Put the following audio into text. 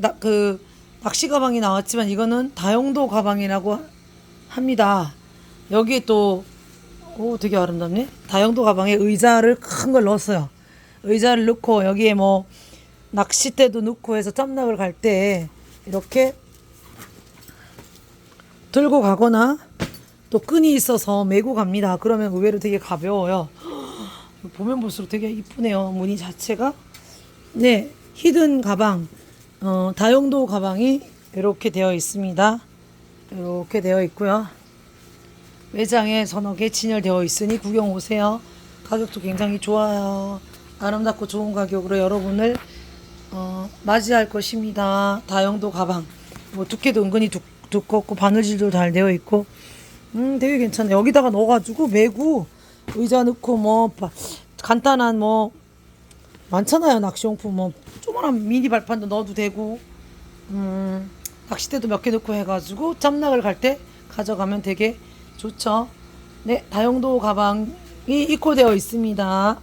나, 그 낚시 가방이 나왔지만 이거는 다용도 가방이라고 합니다. 여기에 또 오, 되게 아름답네. 다용도 가방에 의자를 큰 걸 넣었어요. 의자를 넣고 여기에 뭐 낚싯대도 넣고 해서 짬낚을 갈 때 이렇게 들고 가거나 또 끈이 있어서 메고 갑니다. 그러면 의외로 되게 가벼워요. 보면 볼수록 되게 이쁘네요. 무늬 자체가. 네, 히든 가방, 어, 다용도 가방이 이렇게 되어 있습니다. 이렇게 되어 있고요. 매장에 서너 개 진열되어 있으니 구경 오세요. 가격도 굉장히 좋아요. 아름답고 좋은 가격으로 여러분을 어, 맞이할 것입니다. 다용도 가방. 뭐 두께도 은근히 두, 두껍고 바느질도 잘 되어 있고, 음, 되게 괜찮네. 여기다가 넣어가지고 메고 의자 넣고 뭐 바- 간단한 뭐 많잖아요 낚시용품 뭐 조그만 미니 발판도 넣어도 되고, 음, 낚싯대도 몇 개 넣고 해가지고 짬낚을 갈 때 가져가면 되게 좋죠. 네, 다용도 가방이 입고되어 있습니다.